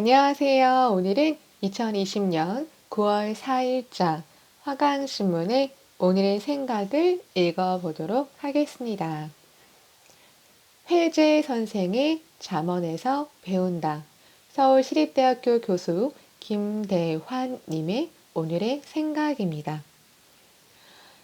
안녕하세요. 오늘은 2020년 9월 4일자 화강신문의 오늘의 생각을 읽어보도록 하겠습니다. 회재 선생의 잠언에서 배운다. 서울시립대학교 교수 김대환님의 오늘의 생각입니다.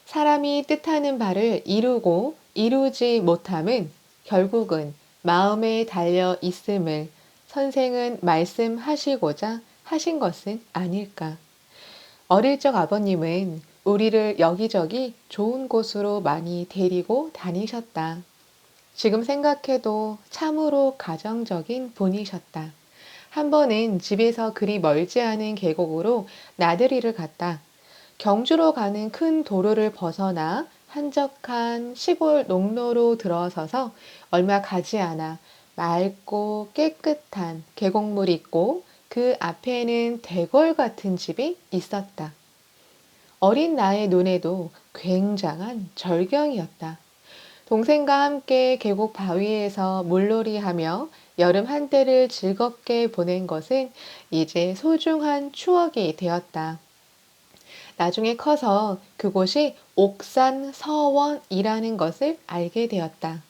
사람이 뜻하는 바를 이루고 이루지 못함은 결국은 마음에 달려 있음을 선생은 말씀하시고자 하신 것은 아닐까. 어릴 적 아버님은 우리를 여기저기 좋은 곳으로 많이 데리고 다니셨다. 지금 생각해도 참으로 가정적인 분이셨다. 한 번은 집에서 그리 멀지 않은 계곡으로 나들이를 갔다. 경주로 가는 큰 도로를 벗어나 한적한 시골 농로로 들어서서 얼마 가지 않아 맑고 깨끗한 계곡물이 있고 그 앞에는 대궐 같은 집이 있었다. 어린 나의 눈에도 굉장한 절경이었다. 동생과 함께 계곡 바위에서 물놀이하며 여름 한때를 즐겁게 보낸 것은 이제 소중한 추억이 되었다. 나중에 커서 그곳이 옥산 서원이라는 것을 알게 되었다.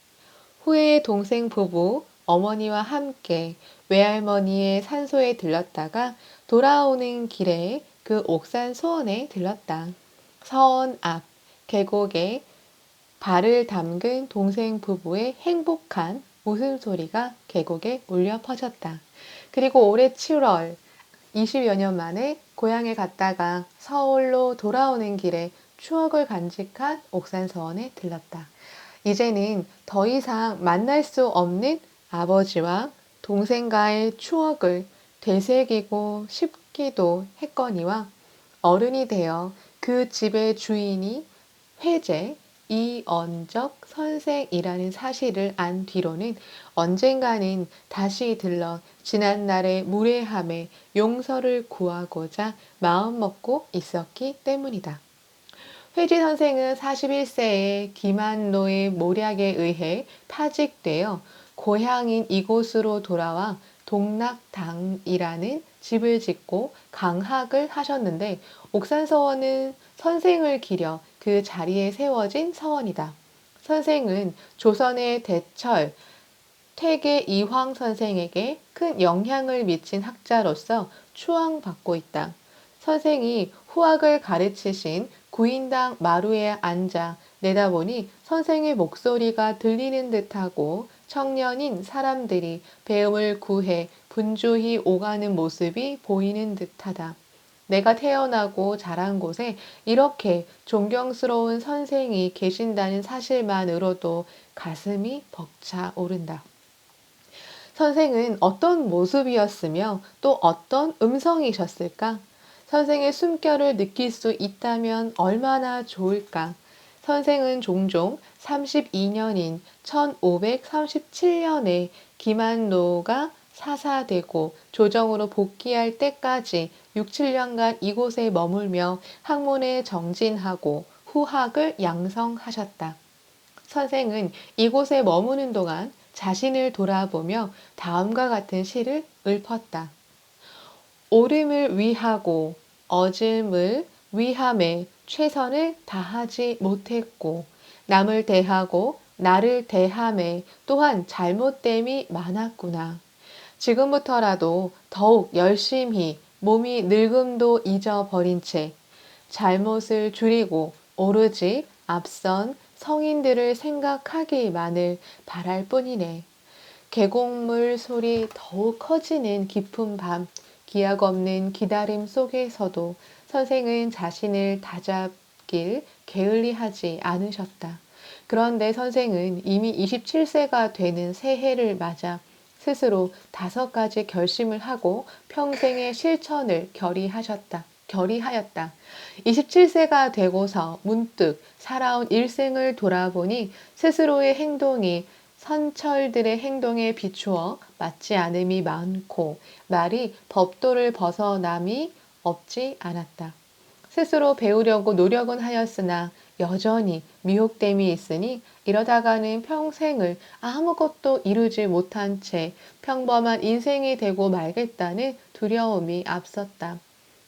후에 동생 부부 어머니와 함께 외할머니의 산소에 들렀다가 돌아오는 길에 그 옥산 소원에 들렀다. 서원 앞 계곡에 발을 담근 동생 부부의 행복한 웃음소리가 계곡에 울려 퍼졌다. 그리고 올해 7월 20여 년 만에 고향에 갔다가 서울로 돌아오는 길에 추억을 간직한 옥산서원에 들렀다. 이제는 더 이상 만날 수 없는 아버지와 동생과의 추억을 되새기고 싶기도 했거니와 어른이 되어 그 집의 주인이 회재 이언적 선생이라는 사실을 안 뒤로는 언젠가는 다시 들러 지난날의 무례함에 용서를 구하고자 마음먹고 있었기 때문이다. 회지 선생은 41세에 김한노의 모략에 의해 파직되어 고향인 이곳으로 돌아와 동락당이라는 집을 짓고 강학을 하셨는데 옥산서원은 선생을 기려 그 자리에 세워진 서원이다. 선생은 조선의 대철 퇴계 이황 선생에게 큰 영향을 미친 학자로서 추앙받고 있다. 선생이 후학을 가르치신 구인당 마루에 앉아 내다보니 선생의 목소리가 들리는 듯하고 청년인 사람들이 배움을 구해 분주히 오가는 모습이 보이는 듯하다. 내가 태어나고 자란 곳에 이렇게 존경스러운 선생이 계신다는 사실만으로도 가슴이 벅차 오른다. 선생은 어떤 모습이었으며 또 어떤 음성이셨을까? 선생의 숨결을 느낄 수 있다면 얼마나 좋을까? 선생은 종종 32년인 1537년에 김한노가 사사되고 조정으로 복귀할 때까지 6, 7년간 이곳에 머물며 학문에 정진하고 후학을 양성하셨다. 선생은 이곳에 머무는 동안 자신을 돌아보며 다음과 같은 시를 읊었다. 옳음을 위하고 어짐을 위함에 최선을 다하지 못했고 남을 대하고 나를 대함에 또한 잘못됨이 많았구나. 지금부터라도 더욱 열심히 몸이 늙음도 잊어버린 채 잘못을 줄이고 오로지 앞선 성인들을 생각하기만을 바랄 뿐이네. 계곡물 소리 더욱 커지는 깊은 밤, 기약 없는 기다림 속에서도 선생은 자신을 다잡길 게을리하지 않으셨다. 그런데 선생은 이미 27세가 되는 새해를 맞아 스스로 다섯 가지 결심을 하고 평생의 실천을 결의하셨다. 결의하였다. 27세가 되고서 문득 살아온 일생을 돌아보니 스스로의 행동이 선철들의 행동에 비추어 맞지 않음이 많고 말이 법도를 벗어남이 없지 않았다. 스스로 배우려고 노력은 하였으나 여전히 미혹됨이 있으니 이러다가는 평생을 아무것도 이루지 못한 채 평범한 인생이 되고 말겠다는 두려움이 앞섰다.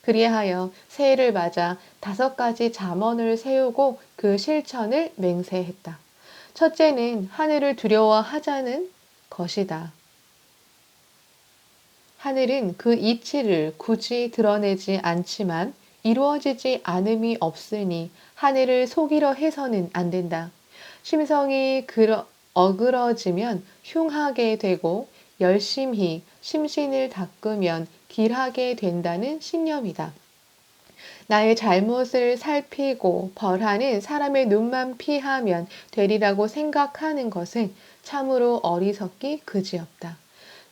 그리하여 새해를 맞아 다섯 가지 잠언을 세우고 그 실천을 맹세했다. 첫째는 하늘을 두려워하자는 것이다. 하늘은 그 이치를 굳이 드러내지 않지만 이루어지지 않음이 없으니 하늘을 속이려 해서는 안 된다. 심성이 그러, 어그러지면 흉하게 되고 열심히 심신을 닦으면 길하게 된다는 신념이다. 나의 잘못을 살피고 벌하는 사람의 눈만 피하면 되리라고 생각하는 것은 참으로 어리석기 그지없다.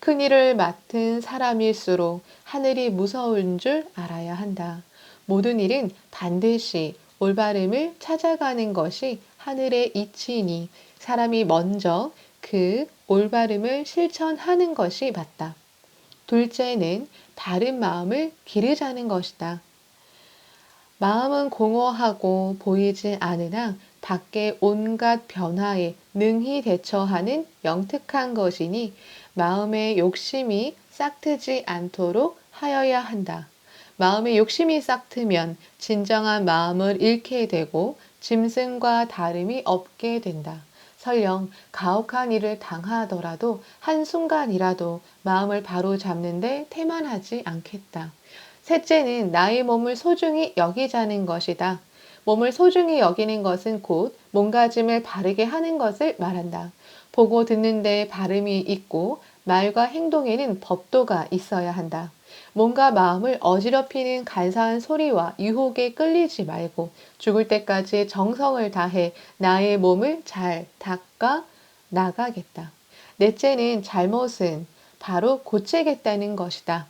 큰 일을 맡은 사람일수록 하늘이 무서운 줄 알아야 한다. 모든 일은 반드시 올바름을 찾아가는 것이 하늘의 이치니 사람이 먼저 그 올바름을 실천하는 것이 맞다. 둘째는 바른 마음을 기르자는 것이다. 마음은 공허하고 보이지 않으나 밖에 온갖 변화에 능히 대처하는 영특한 것이니 마음의 욕심이 싹트지 않도록 하여야 한다. 마음의 욕심이 싹트면 진정한 마음을 잃게 되고 짐승과 다름이 없게 된다. 설령 가혹한 일을 당하더라도 한순간이라도 마음을 바로 잡는데 태만하지 않겠다. 셋째는 나의 몸을 소중히 여기자는 것이다. 몸을 소중히 여기는 것은 곧 몸가짐을 바르게 하는 것을 말한다. 보고 듣는데 발음이 있고 말과 행동에는 법도가 있어야 한다. 몸과 마음을 어지럽히는 간사한 소리와 유혹에 끌리지 말고 죽을 때까지 정성을 다해 나의 몸을 잘 닦아 나가겠다. 넷째는 잘못은 바로 고치겠다는 것이다.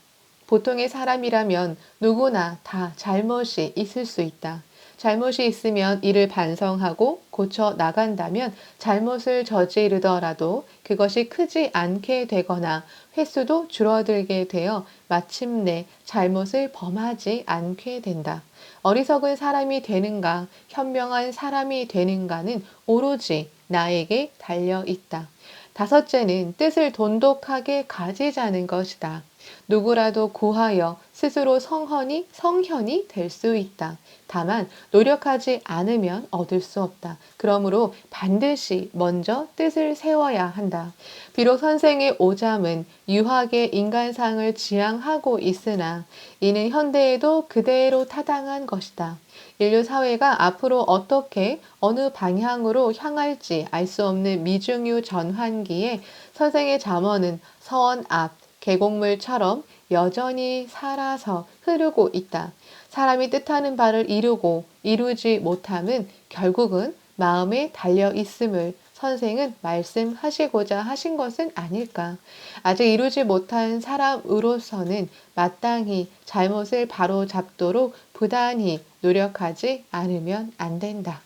보통의 사람이라면 누구나 다 잘못이 있을 수 있다. 잘못이 있으면 이를 반성하고 고쳐 나간다면 잘못을 저지르더라도 그것이 크지 않게 되거나 횟수도 줄어들게 되어 마침내 잘못을 범하지 않게 된다. 어리석은 사람이 되는가, 현명한 사람이 되는가는 오로지 나에게 달려 있다. 다섯째는 뜻을 돈독하게 가지자는 것이다. 누구라도 구하여 스스로 성헌이 성현이 될 수 있다. 다만 노력하지 않으면 얻을 수 없다. 그러므로 반드시 먼저 뜻을 세워야 한다. 비록 선생의 오잠은 유학의 인간상을 지향하고 있으나 이는 현대에도 그대로 타당한 것이다. 인류 사회가 앞으로 어떻게 어느 방향으로 향할지 알 수 없는 미중유 전환기에 선생의 잠언은 서원 앞 계곡물처럼 여전히 살아서 흐르고 있다. 사람이 뜻하는 바를 이루고 이루지 못함은 결국은 마음에 달려 있음을 선생은 말씀하시고자 하신 것은 아닐까. 아직 이루지 못한 사람으로서는 마땅히 잘못을 바로 잡도록 부단히 노력하지 않으면 안 된다.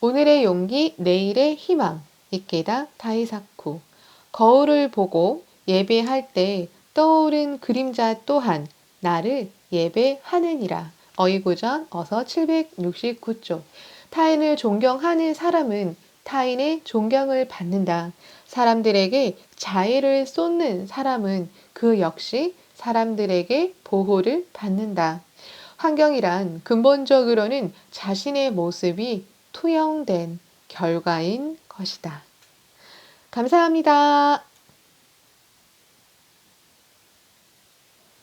오늘의 용기, 내일의 희망. 이케다 다이사쿠. 거울을 보고 예배할 때 떠오른 그림자 또한 나를 예배하느니라. 어이구전 어서 769쪽. 타인을 존경하는 사람은 타인의 존경을 받는다. 사람들에게 자애를 쏟는 사람은 그 역시 사람들에게 보호를 받는다. 환경이란 근본적으로는 자신의 모습이 투영된 결과인 것이다. 감사합니다.